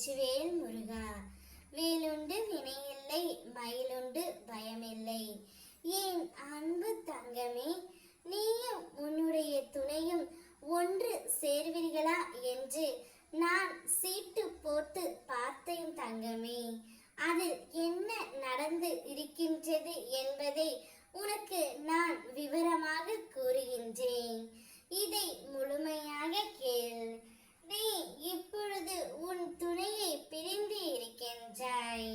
வெற்றிவேல் முருகா. வேலுண்டு வினையில்லை மயிலுண்டு பயமில்லை. ஏன் அன்பு தங்கமே நீயும் உன்னுடைய துணையும் ஒன்று சேர்வீர்களா என்று நான் சீட்டு போட்டு பார்த்தேன் தங்கமே. அதில் என்ன நடந்து இருக்கின்றது என்பதை உனக்கு நான் விவரமாக கூறுகின்றேன். இதை முழுமையாக கேள் நீ இப்பொழுது உன் துணையை பிரிந்து இருக்கின்றாய்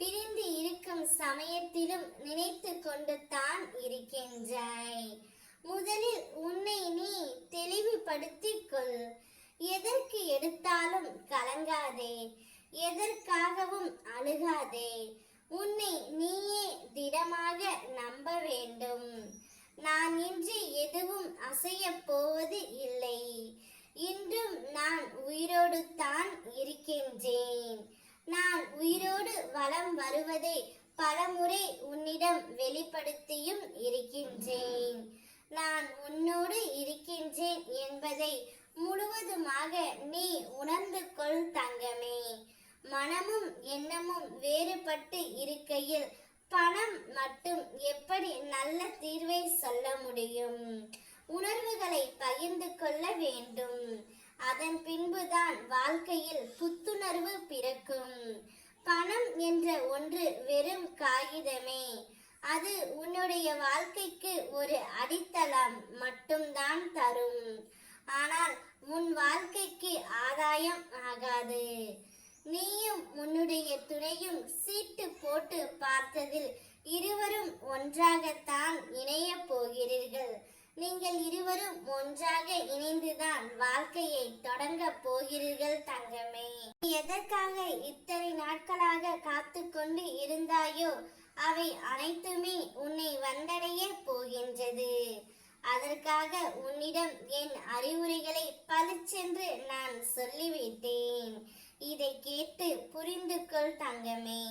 பிரிந்து இருக்கும் சமயத்திலும் நினைத்து கொண்டு தான் இருக்கின்றாய். முதலில் உன்னை நீ தெளிவுபடுத்திக் கொள். எதற்கு எடுத்தாலும் கலங்காதே. எதற்காகவும் அழுகாதே. உன்னை நீயே திடமாக நம்ப வேண்டும். நான் இன்று எதுவும் அசைய போவது இல்லை. இன்றும் நான் உயிரோடு தான் இருக்கின்றேன். நான் உயிரோடு வலம் வருவதை பலமுறை உன்னிடம் வெளிப்படுத்தியும் இருக்கின்றேன். நான் உன்னோடு இருக்கின்றேன் என்பதை முழுவதுமாக நீ உணர்ந்து கொள் தங்கமே. மனமும் எண்ணமும் வேறுபட்டு இருக்கையில் பணம் மட்டும் எப்படி நல்ல தீர்வை சொல்ல முடியும்? உணர்வுகளை பகிர்ந்து கொள்ள வேண்டும். அதன் பின்புதான் வாழ்க்கையில் புத்துணர்வு பிறக்கும். பணம் என்ற ஒன்று வெறும் காகிதமே. அது உன்னுடைய வாழ்க்கைக்கு ஒரு அடித்தளம் மட்டும்தான் தரும். ஆனால் உன் வாழ்க்கைக்கு ஆதாயம் ஆகாது. நீயும் உன்னுடைய துணையும் சீட்டு போட்டு பார்த்ததில் இருவரும் ஒன்றாகத்தான் இணைய போகிறீர்கள். நீங்கள் இருவரும் ஒன்றாக இணைந்துதான் வாழ்க்கையை தொடங்க போகிறீர்கள் தங்கமே. எதற்காக இத்தனை நாட்களாக காத்து கொண்டு இருந்தாயோ அவை அனைத்துமே உன்னை வந்தடைய போகின்றது. அதற்காக உன்னிடம் என் அறிவுரைகளை பளிச்சென்று நான் சொல்லிவிட்டேன். இதை கேட்டு புரிந்து கொள் தங்கமே.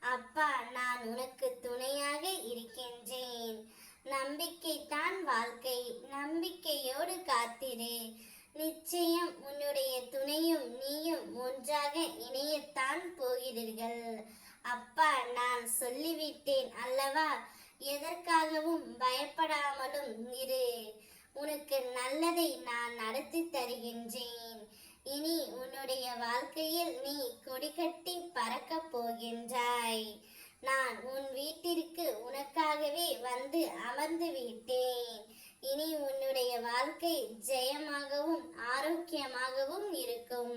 அப்பா நான் உனக்கு துணையாக இருக்கின்றேன். நம்பிக்கை தான் வாழ்க்கை. நம்பிக்கையோடு காத்திரு. நிச்சயம் உன்னுடைய துணை தான் போகிறீர்கள். அப்பா நான் சொல்லிவிட்டேன் அல்லவா? எதற்காகவும் பயப்படாமலும் இரு. உனக்கு நல்லதை நான் நடத்தி தருகின்றேன். இனி உன்னுடைய வாழ்க்கையில் நீ கொடிகட்டி பறக்கப் போகின்றாய். நான் உன் வீட்டிற்கு உனக்காகவே வந்து அமர்ந்து விட்டேன். இனி உன்னுடைய வாழ்க்கை ஜெயமாகவும் ஆரோக்கியமாகவும் இருக்கும்.